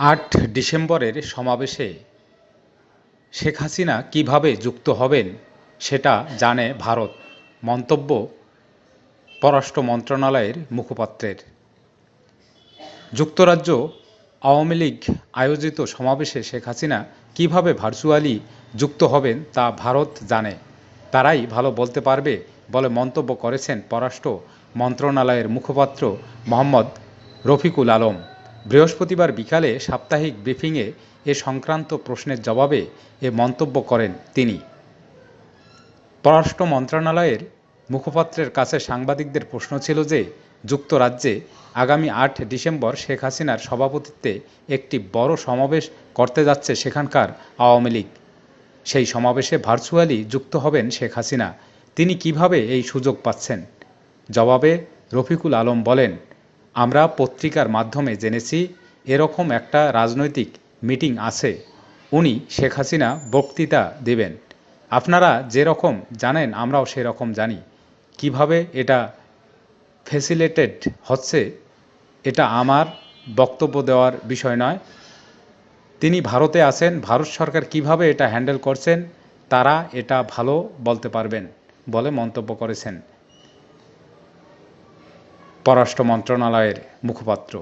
আট ডিসেম্বরের সমাবেশে শেখ হাসিনা কীভাবে যুক্ত হবেন সেটা জানে ভারত। মন্তব্য, পররাষ্ট্র মন্ত্রণালয়ের মুখপাত্রের। যুক্তরাজ্য আওয়ামী লীগ আয়োজিত সমাবেশে শেখ হাসিনা কীভাবে ভার্চুয়ালি যুক্ত হবেন তা ভারত জানে। তারাই ভালো বলতে পারবে বলে মন্তব্য করেছেন পররাষ্ট্র মন্ত্রণালয়ের মুখপাত্র মোহাম্মদ রফিকুল আলম। বৃহস্পতিবার বিকালে সাপ্তাহিক ব্রিফিংয়ে এ সংক্রান্ত প্রশ্নের জবাবে এ মন্তব্য করেন তিনি। পররাষ্ট্র মন্ত্রণালয়ের মুখপাত্রের কাছে সাংবাদিকদের প্রশ্ন ছিল যে, যুক্তরাজ্যে আগামী আট ডিসেম্বর শেখ হাসিনার সভাপতিত্বে একটি বড় সমাবেশ করতে যাচ্ছে সেখানকার আওয়ামী লীগ। সেই সমাবেশে ভার্চুয়ালি যুক্ত হবেন শেখ হাসিনা। তিনি কীভাবে এই সুযোগ পাচ্ছেন? জবাবে রফিকুল আলম বলেন আমরা পত্রিকার মাধ্যমে জেনেছি, এরকম একটা রাজনৈতিক মিটিং আছে। উনি শেখ হাসিনা বক্তৃতা দেবেন। আপনারা যেরকম জানেন, আমরাও সেরকম জানি। কীভাবে এটা ফেসিলেটেড হচ্ছে, এটা আমার বক্তব্য দেওয়ার বিষয় নয়। তিনি ভারতে আছেন, ভারত সরকার কীভাবে এটা হ্যান্ডেল করছেন, তারা এটা ভালো বলতে পারবেন বলে মন্তব্য করেছেন। পররাষ্ট্র মন্ত্রণালয়ের মুখপাত্র।